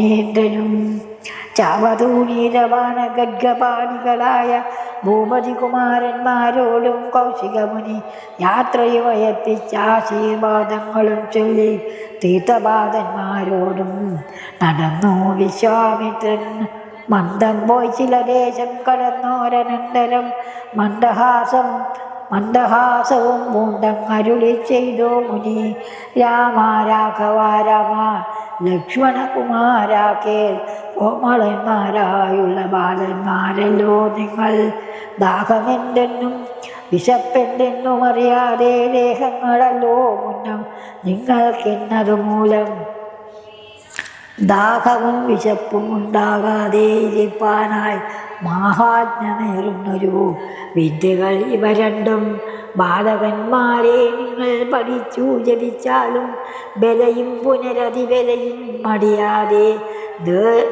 മുനീന്ദ്രനും ചാവതൂണീരവാണ ഗഡ്ഗപാണികളായ ഭൂപതി കുമാരന്മാരോടും കൗശികമുനി യാത്രയുമയപ്പിച്ച ആശീർവാദങ്ങളും ചൊല്ലി തീർത്ഥപാദന്മാരോടും നടന്നു. വിശ്വാമിത്രൻ മന്ദം പോയി ചില ദേശം കടന്നോരനന്തരം മന്ദഹാസം മന്ദഹാസവും പൂണ്ടങ്ങരുളി ചെയ്തു. മുനി രാമ രാഘവ രാമ ലക്ഷ്മണകുമാരാക്കേ കോമളന്മാരായുള്ള ബാലന്മാരല്ലോ നിങ്ങൾ. ദാഹമെന്തെന്നും വിശപ്പെന്തെന്നും അറിയാതെ ദേഹങ്ങളല്ലോ മുന്നം നിങ്ങൾക്കെന്നത് മൂലം. ദാഹവും വിശപ്പും ഉണ്ടാകാതെ ഇരിപ്പാനായി മാഹാത്മ്യമേറുന്നൊരു വിദ്യകൾ ഇവ രണ്ടും ബാലകന്മാരെ നിങ്ങൾ പഠിച്ചു ജപിച്ചാലും ബലയും പുനരതിബലയും മടിയാതെ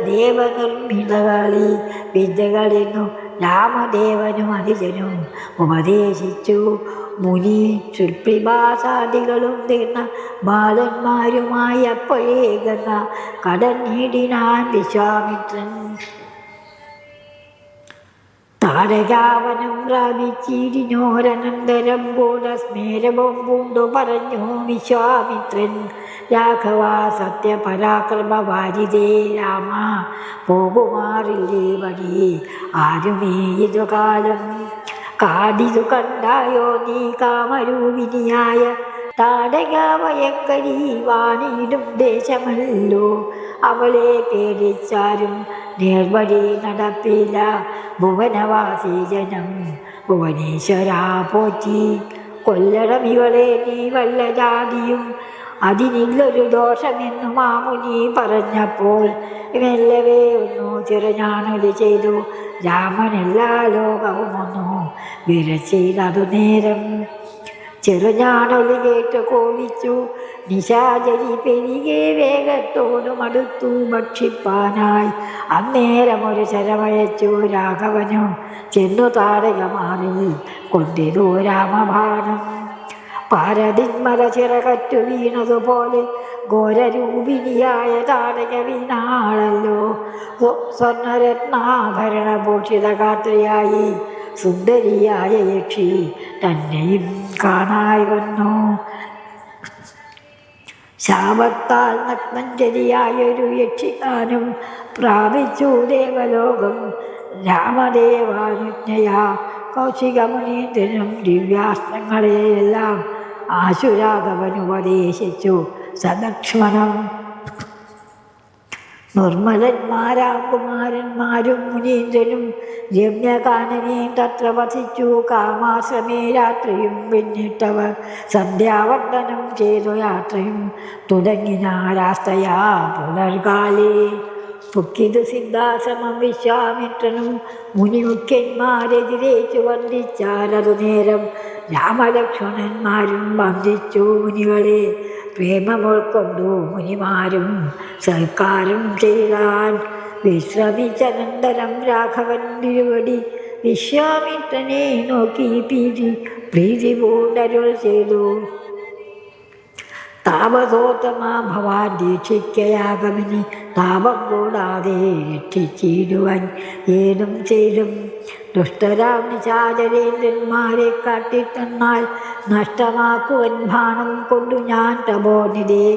ദേവനിർമ്മിതകളി വിദ്യകളെന്നു രാമദേവനും അതിജനും ഉപദേശിച്ചു. മുനി ശില്പിഭാസാദികളും തീർന്ന ബാലന്മാരുമായി അപ്പോഴേ ഗംഗ കടന്നീടിനാൻ വിശ്വാമിത്രൻ താരകാവനം പ്രാപിച്ചിരിഞ്ഞോരനന്തരം ഗൂഢസ്മേരവും പൂണ്ടു പറഞ്ഞു വിശ്വാമിത്രൻ. രാഘവ സത്യപരാക്രമവാരിതേ രാമ പോകുമാറില്ലേ വഴി? ആരുമേ ഇതുകാലം? കാടിതു കണ്ടായോ നീ കാമരൂപിണിയായ താടകാവയക്കരി വാണിയിടും ദേശമല്ലോ. അവളെ പേടിച്ചാരും നേർവഴി നടപ്പില്ല ഭുവനവാസി ജനം ഭുവനേശ്വരാ പോറ്റി. കൊല്ലണം ഇവളെ നീ വല്ല ജാതിയും. അതിനില്ലൊരു ദോഷമെന്നു മാമുനി പറഞ്ഞപ്പോൾ മെല്ലവേ ഒന്നു ചെറുഞാണൊലി ചെയ്തു. രാമൻ എല്ലാ ലോകവും ഒന്നു വിരച്ചെയ്തതു നേരം ചെറുഞാണൊലി കേട്ട് കോപിച്ചു. നിശാചരി പെരികെ വേഗത്തോടും അടുത്തു ഭക്ഷിപ്പാനായി. അന്നേരം ഒരു ശരമയച്ചു രാഘവനു ചെന്നു താരകമാറിൽ കൊണ്ടിരു രാമഭാണം പാരതിന്മല ചിറകറ്റു വീണതുപോലെ ഘോരരൂപിണിയായ താടക വീണാളല്ലോ. സ്വർണരത്നാഭരണഭൂഷിത കാത്രിയായി സുന്ദരിയായ യക്ഷി തന്നെയും കാണായി വന്നു. ശാപത്താൽ നഗ്നഞ്ജലിയായൊരു യക്ഷിക്കാനും പ്രാപിച്ചു ദേവലോകം. രാമദേവാനുജ്ഞയാ കൗശികമുനീന്ദ്രനും ദിവ്യാസ്ത്രങ്ങളെയെല്ലാം ആശുരാഘവനുപദേശിച്ചു സലക്ഷ്മണം നിർമ്മലന്മാരാം കുമാരന്മാരും മുനീന്ദ്രനും രമ്യകാനനെയും തത്ര വസിച്ചു കാമാശ്രമേ രാത്രിയും പിന്നിട്ടവർ സന്ധ്യാവർദ്ധനം ചെയ്തു യാത്രയും തുടങ്ങിനാരാസ്തയാ പുലർകാലേ. പുക്കിത് സിദ്ധാശ്രമം വിശ്വാമിത്രനും മുനിമുഖ്യന്മാരെതിരേച്ചു വന്ദിച്ചാലതു നേരം രാമലക്ഷ്മണന്മാരും വന്ദിച്ചു മുനികളെ. പ്രേമമുൾക്കൊണ്ടു മുനിമാരും സൽക്കാരം ചെയ്താൽ വിശ്രമിച്ചനന്തരം രാഘവൻ തിരുവടി വിശ്വാമിത്രനെ നോക്കി പ്രീതി പ്രീതി പൂണ്ടരുൾ ചെയ്തു. താപസോത്തമാ ഭവാൻ ദീക്ഷിക്കയാഗമനി താപം കൂടാതെ രക്ഷിച്ചിടുവാൻ ഏതും ചെയ്തും. ദുഷ്ടരാം നിശാചരേന്ദ്രന്മാരെ കാട്ടിത്തന്നാൽ നഷ്ടമാക്കുവൻ ഭാണം കൊണ്ടു ഞാൻ തപോനിതേ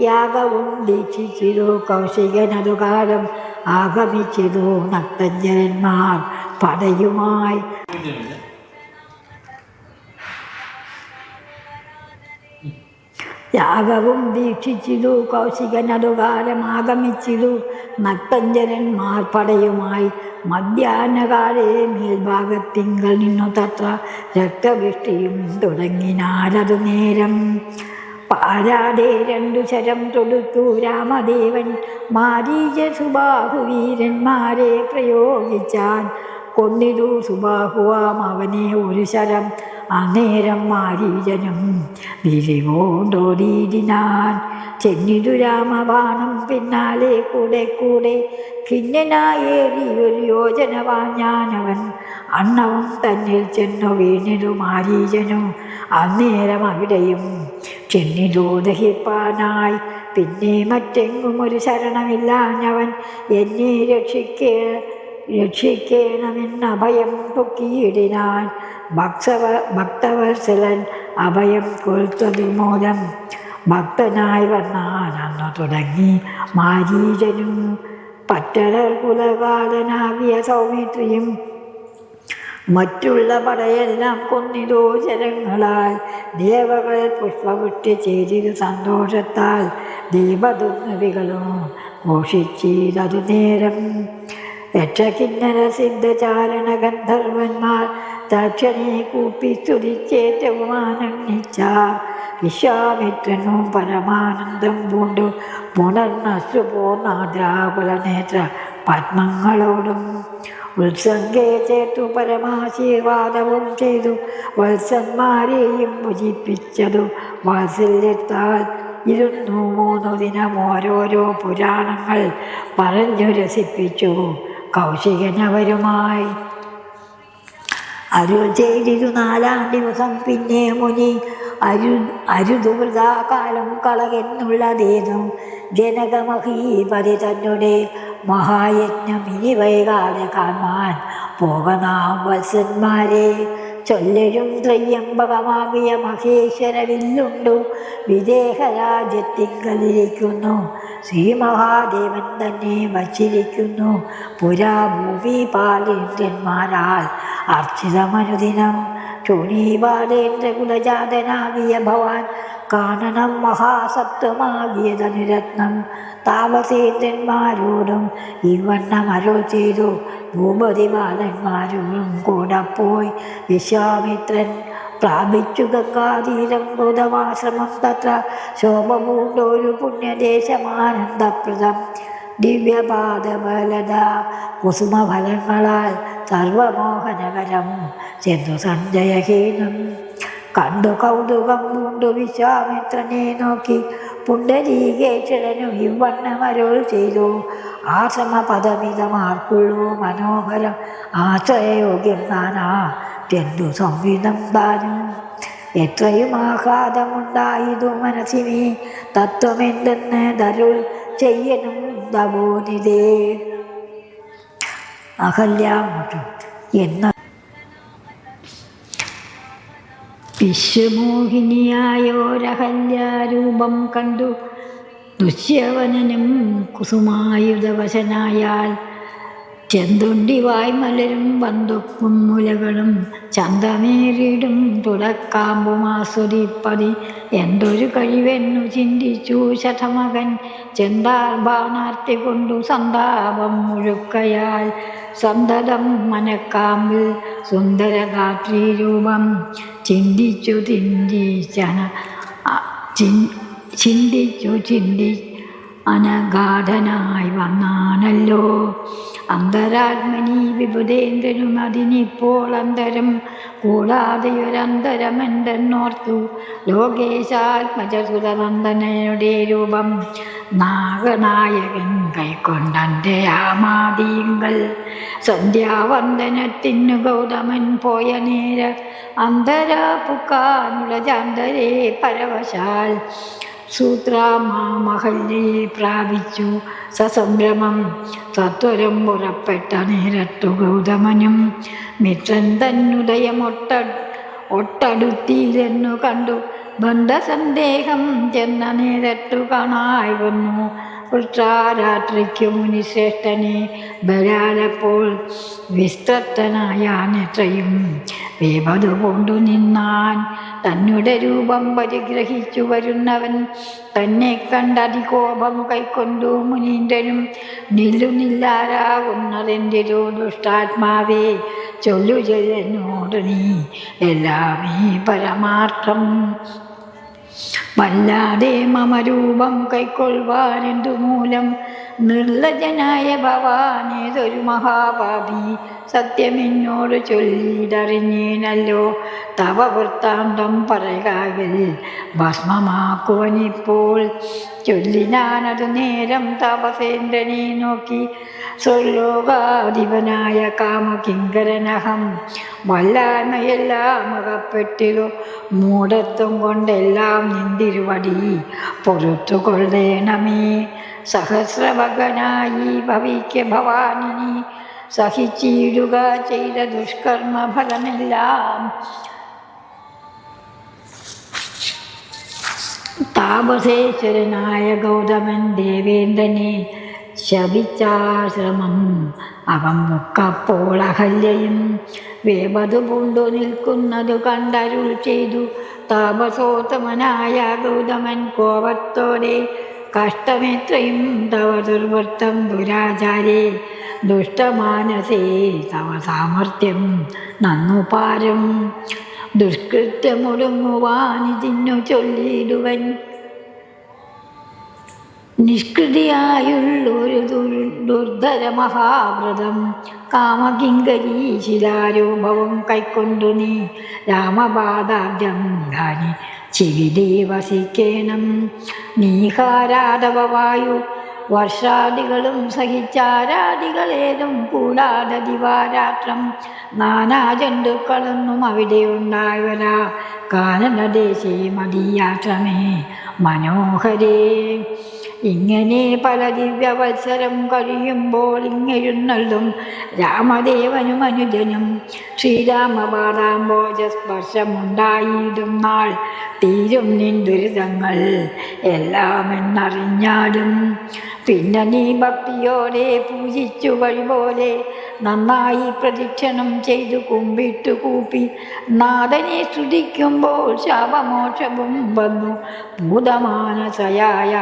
യാഗവും ദീക്ഷിച്ചിരു കൗശികനതുകാലം ആഗമിച്ചിരു നക്തഞ്ജരന്മാർ പടയുമായി. യാഗവും ദീക്ഷിച്ചിതു കൗശികനതുകാലം ആഗമിച്ചിതു നക്തഞ്ജനന്മാർ പടയുമായി മധ്യാഹ്നകാലേ മേൽഭാഗത്തിങ്കൽ നിന്നു തത്ര രക്തവൃഷ്ടിയും തുടങ്ങിനാലതു നേരം. പാരാതെ രണ്ടു ശരം തൊടുത്തു രാമദേവൻ മാരീച സുബാഹുവീരന്മാരെ പ്രയോഗിച്ചാൻ കൊന്നിതു സുബാഹുവാം അവനെ ഒരു ശരം. അന്നേരം മാരീജനം വിരിവോണ്ടോടിയിടിനാൻ ചെന്നിതു രാമബാണം പിന്നാലെ കൂടെ കൂടെ ഖിന്നനായേറി ഒരു യോജന വാഞ്ഞാനവൻ. അണ്ണവും തന്നിൽ ചെന്നു വീണിതു മാരീജനും അന്നേരം അവിടെയും ചെന്നിതു ദഹിപ്പാനായി. പിന്നെ മറ്റെങ്ങും ഒരു ശരണമില്ലാഞ്ഞവൻ എന്നെ രക്ഷിക്കേ രക്ഷിക്കണമെന്ന് അഭയം പൊക്കിയിടിനാൻ ഭക്തവ ഭക്തവത്സലൻ അഭയം കൊളുത്തതു വിമോദം ഭക്തനായി വന്നാൽ അന്നു തുടങ്ങി മാരീചനും പറ്റടർ കുലകാലനാകിയ സൗമിത്രിയും മറ്റുള്ള പടയെല്ലാം കൊന്നിതോ ജനങ്ങളാൽ. ദേവകൾ പുഷ്പവിട്ട് ചെയ്തിരു സന്തോഷത്താൽ ദീപദുർനവികളും ഘോഷിച്ചതു നേരം യക്ഷകിന്നര സിദ്ധചാരണ ഗന്ധർവന്മാർ ദക്ഷനെ കൂപ്പി സ്തുതിച്ചേറ്റവും വിശ്വാമിത്രനും പരമാനന്ദം പൂണ്ടു. പുണർന്നസു പോന്നാദ്രാകുല നേത്ര പത്മങ്ങളോടും ഉത്സംഗേ ചേർത്തു പരമാശീർവാദവും ചെയ്തു. വത്സന്മാരെയും ഭുജിപ്പിച്ചതു വാത്സല്യത്താൽ ഇരുന്നു മൂന്നു ദിനം ഓരോരോ പുരാണങ്ങൾ പറഞ്ഞു രസിപ്പിച്ചു കൗശികനവരുമായി. അരുൾ ചെയ്തിരു നാലാം ദിവസം പിന്നെ മുനി അരു അരുതുവൃതാകാലം കളകെന്നുള്ളതേതും ജനകമഹീപതി തന്നെ മഹായജ്ഞം ഇനി വൈകാതെ കാണാൻ പോകനാം വത്സന്മാരെ. ചൊല്ലരും ത്രയ്യംബകമാകിയ മഹേശ്വരവില്ലുണ്ടു വിദേഹരാജ്യത്തിങ്കലിരിക്കുന്നു ശ്രീ മഹാദേവൻ തന്നെ വച്ചിരിക്കുന്നു. പുരാഭൂവി പാലേന്ദ്രന്മാരാൽ അർച്ചിതമനുദിനം ശൂനീപാലേന്ദ്ര കുലജാതനാകിയ ഭവാൻ കാണണം മഹാസപ്തമാകിയ ധനുരത്നം താപസേന്ദ്രന്മാരോടും ഇവണ്ണം അരുൾ ചെയ്തു. ഭൂപതിമാരന്മാരോടും കൂടെ പോയി വിശ്വാമിത്രൻ പ്രാപിച്ചു ഗംഗാതീരം ബുധമാശ്രമം തത്ര. ശോഭമുണ്ടൊരു പുണ്യദേശമാനന്ദപ്രദം. ദിവ്യപാദബലത കുസുമഫലങ്ങളാൽ സർവമോഹനകരം ചെന്നു സഞ്ജയഹീനം കണ്ടു കൗതുകം പൂണ്ടു വിശ്വാമിത്രനെ നോക്കി. പുണ്ടരീകേക്ഷണനും ഇവണ്ണമരുൾ ചെയ്തു. ആശ്രമ പദമിതമാർക്കുള്ളൂ മനോഹരം. ആശ്രയയോഗ്യം താനാ ചെന്തു സംവിധം താനും. എത്രയും ആഹ്ലാദമുണ്ടായതു മനസ്സിനെ തത്വമെന്തെന്ന് തരുൾ ചെയ്യനും തപോനിതേ അഹല്യാമുട്ടും എന്ന. വിശ്വമോഹിനിയായോരഹല്യാരൂപം കണ്ടു. ദുശ്യവനനും കുസുമായുധവശനായാൽ ചെന്തുണ്ടി വായ്മലരും വന്തൊപ്പും മുലകളും ചന്തമേറിടും തുടക്കാമ്പും ആസ്വദിപ്പതി എന്തൊരു കഴിവെന്നു ചിന്തിച്ചു ശതമകൻ. ചെന്താർ ബാണാർത്തി കൊണ്ടു സന്താപം മുഴുക്കയാൽ. സന്തതം മനക്കാമ്പിൽ സുന്ദരഗാത്രി രൂപം. ചിന്തിച്ചു ചിന്തിച്ചന ചിന്തിച്ചു ചിന്തി അനഗാധനായി വന്നാണല്ലോ. അന്തരാത്മനി വിബുധേന്ദ്രനും അതിനിപ്പോൾ അന്തരം. കൂടാതെയൊരന്തരമെന്തെന്നോർത്തു ലോകേശാത്മജസുതനന്ദനയുടെ രൂപം. നാഗനായകൻ കൈക്കൊണ്ടന്റെ ആമാദീങ്കൽ സന്ധ്യാവന്ദനത്തിനു ഗൗതമൻ പോയ നേര അന്തര പുക്കാനുള്ള പരവശാൽ. സൂത്രാമാമഹല്യയെ പ്രാപിച്ചു. സസംഭ്രമം തത്വരം പുറപ്പെട്ട നേരട്ടു ഗൗതമനും മിത്രൻ തന്നുദയമൊട്ട ഒട്ടടുത്തിയിലെന്നു കണ്ടു. ബന്ധസന്ദേഹം ചെന്ന നേരട്ടു കാണായി വന്നു ഉത്രാരാത്രിക്കു മുനിശ്രേഷ്ഠനെ ബലാലപ്പോൾ വിസ്തൃത്തനായാനെത്രയും വേപതു കൊണ്ടു നിന്നാൻ തന്നെ രൂപം പരിഗ്രഹിച്ചു വരുന്നവൻ തന്നെ കണ്ടതികോപം കൈക്കൊണ്ടു മുനീന്ദ്രനും നില്ലുനില്ലാരാകുന്നതെന്തിരോ ദുഷ്ടാത്മാവേ ചൊല്ലു ചെല്ലനോട് നീ എല്ലാമേ പരമാർത്ഥം വല്ലാതെ മമരൂപം കൈക്കൊള്ളുവാനെന്തു മൂലം നിർലജനായ ഭവാനേതൊരു മഹാപാപി? സത്യമെന്നോട് ചൊല്ലിയിടറിഞ്ഞേനല്ലോ. തവ വൃത്താന്തം പറയുകയിൽ ഭസ്മമാക്കുവനിപ്പോൾ. ചൊല്ലിനാനതു നേരം തപസേന്ദ്രനെ നോക്കി. സ്വർലോകാധിപനായ കാമകിങ്കരനഹം വല്ലായ്മയെല്ലാം അകപ്പെട്ടിരു. മൂടത്വം കൊണ്ടെല്ലാം നിന്തിരുവടി. പൊറുത്തുകൊള്ളേണമേ സഹസ്രഭഗനായി ഭവിക്ക ഭവാനിനി. സഹിച്ചിടുക ചെയ്ത ദുഷ്കർമ്മ ഫലമെല്ലാം താപസേശ്വരനായ ഗൗതമൻ ദേവേന്ദ്രനെ ശപിച്ചാശ്രമം. അവൻ മുക്കപ്പോൾ അഹല്യയും വേപതു പൂണ്ടു നിൽക്കുന്നതു കണ്ടരുൾ ചെയ്തു. താപസോത്തമനായ ഗൗതമൻ കോപത്തോടെ കഷ്ടമെത്രയും തവ ദുർവൃത്തം ദുരാചാരേ ദുഷ്ടമാനസേ തവ സാമർത്ഥ്യം നന്നു പാരം ദുഷ്കൃത്യമൊടുങ്ങുവാനിതിന്നു ചൊല്ലിയിടുവൻ നിഷ്കൃതിയായുള്ളൊരു ദുർ- ദുർധര മഹാവ്രതം കാമകിങ്കരീശിലാരൂപവും കൈക്കൊണ്ടു നീ രാമപാദാബ്ജം ധാനി ചിവിതേ വസിക്കേണം. നീഹാരാധവവായു. വർഷാദികളും സഹിച്ചാരാദികളേതും കൂടാതെ ദിവാരാത്രം. നാനാജന്തുക്കളൊന്നും അവിടെ ഉണ്ടായവരാ കാനനദേശേ മതിയാത്രമേ. മനോഹരേ. ഇങ്ങനെ പല ദിവ്യവത്സരം കഴിയുമ്പോൾ ഇങ്ങെഴുന്നള്ളും രാമദേവനും അനുജനും. ശ്രീരാമപാദാംബോജസ്പർശമുണ്ടായിടും നാൾ തീരും നിൻ ദുരിതങ്ങൾ. എല്ലാം എന്നറിഞ്ഞാലും പിന്നെ നീ ഭക്തിയോടെ പൂജിച്ചു വഴി പോലെ നന്നായി പ്രദക്ഷിണം ചെയ്തു കുമ്പിട്ടു കൂപ്പി നാഥനെ സ്തുതിക്കുമ്പോൾ ശാപമോക്ഷവും വന്നു. ഭൂതമാനസയായ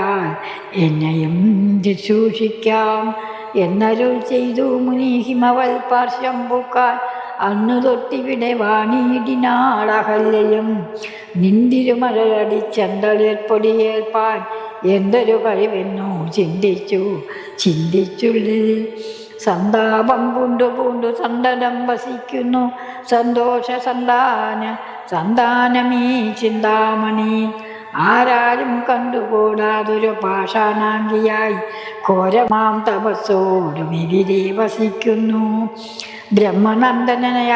എന്നെയും ശുശ്രൂഷിക്കാം. എന്നരുൾ ചെയ്തു മുനി ഹിമവൽ പാർശ്വം പൂക്കാൻ. അന്നു തൊട്ടിവിടെ വാണിയിടിനാളഹല്യയും. നിന്തിരുമഴയടിച്ചന്തളിർപ്പൊടിയേൽപ്പാൻ എന്തൊരു കഴിവെന്നു ചിന്തിച്ചു. ചിന്തിച്ചുള്ളിൽ സന്താപം പൂണ്ടു പൂണ്ടു സന്തതം വസിക്കുന്നു. സന്തോഷ സന്താന സന്താനമീ ചിന്താമണി. ആരാരും കണ്ടുകൂടാതൊരു പാഷാണാങ്കിയായി ഘോരമാം തപസ്സോടും ഇവിടെ വസിക്കുന്നു ബ്രഹ്മനന്ദനയ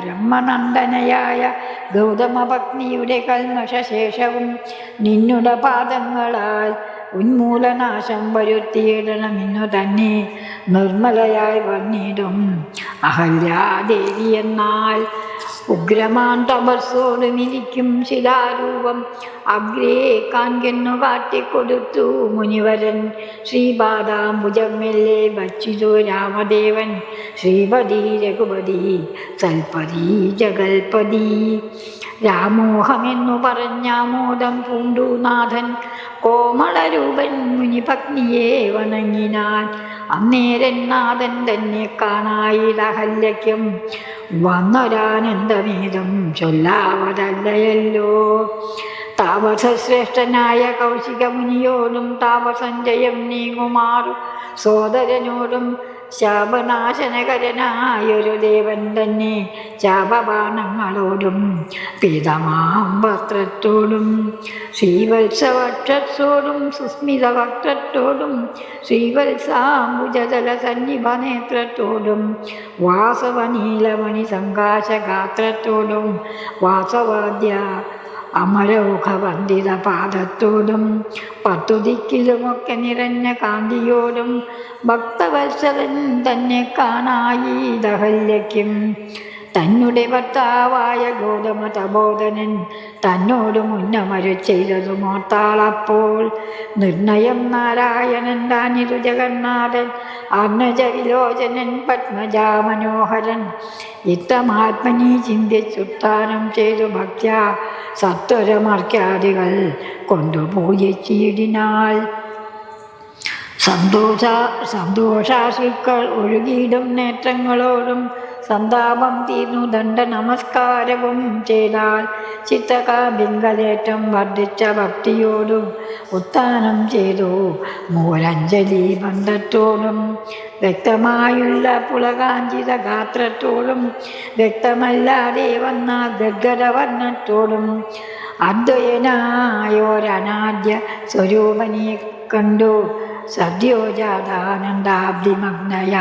ബ്രഹ്മനന്ദനയായ ഗൗതമപത്നിയുടെ കൽമശേഷവും നിന്നുടെ പാദങ്ങളാൽ ഉന്മൂലനാശം വരുത്തിയിടണമെന്നു തന്നെ നിർമ്മലയായി വന്നിടും. അഹല്യാദേവി എന്നാൽ ഉഗ്രമാൻ തപസ്സോട് മിരിക്കും ശിലാരൂപം. അഗ്രേ കാൺകെന്നു കാട്ടിക്കൊടുത്തു മുനിവരൻ. ശ്രീപാദാംബുജം മെല്ലെ വച്ചിതു രാമദേവൻ. ശ്രീപതി രഘുപതി തൽപതി ജഗൽപതി രാമോഹമെന്നു പറഞ്ഞാമോദം പൂണ്ടു നാഥൻ കോമളരൂപൻ മുനിപത്നിയെ വണങ്ങിനാൻ. അന്നേരൻ നാഥൻ തന്നെ കാണായിടഹല്യയ്ക്കും വന്നൊരാനന്ദമേതം ചൊല്ലാവതല്ലയല്ലോ. താപസശ്രേഷ്ഠനായ കൗശിക മുനിയോടും താപസഞ്ജയം നീങ്ങുമാറു സോദരനോടും ശാപനാശനകരനായൊരു ദേവൻ തന്നെ ശാപബാണങ്ങളോടും പീതമാം വസ്ത്രത്തോടും ശ്രീവത്സവക്ഷത്തോടും സുസ്മിത വക്രത്തോടും ശ്രീവത്സാംബുജല സന്നിഭ വാസവനീലമണി സങ്കാശഗാത്രത്തോടും വാസവാദ്യ അമരൗഖവന്ദിത പാദത്തോടും പത്തു ദിക്കിലുമൊക്കെ നിറഞ്ഞ കാന്തിയോടും ഭക്തവത്സരൻ തന്നെ കാണായി ദഹല്യയ്ക്കും. തന്നെ ഭർത്താവായ ഗൗതമ തബോധനൻ തന്നോട് മുന്നമരു ചെയ്തതു മോർത്താളപ്പോൾ നിർണയം നാരായണൻ താനിരു ജഗന്നാഥൻ അർണജ വിലോചനൻ പത്മജാമനോഹരൻ. ഇത്തമാത്മനി ചിന്തിച്ചുത്താനം ചെയ്തു ഭക്യ സത്വരമർക്കാദികൾ കൊണ്ടുപോയി ചീടിനാൽ. സന്തോഷ സന്തോഷാശുക്കൾ ഒഴുകിയിടും നേത്രങ്ങളോടും സന്താപം തീർന്നു ദണ്ഡ നമസ്കാരവും ചെയ്താൽ ചിത്തകാബിംഗലേറ്റം വർദ്ധിച്ച ഭക്തിയോടും ഉത്താനം ചെയ്തു. മൂലഞ്ജലി ബന്ധത്തോടും വ്യക്തമായുള്ള പുളകാഞ്ചിത ഗാത്രത്തോടും വ്യക്തമല്ലാതെ വന്ന ഗദ്ഗദവർണത്തോടും അദ്വയനായോരനാദ്യ സ്വരൂപനെ കണ്ടു. സദ്യോജാതാനന്ദാബ്ദിമഗ്നയ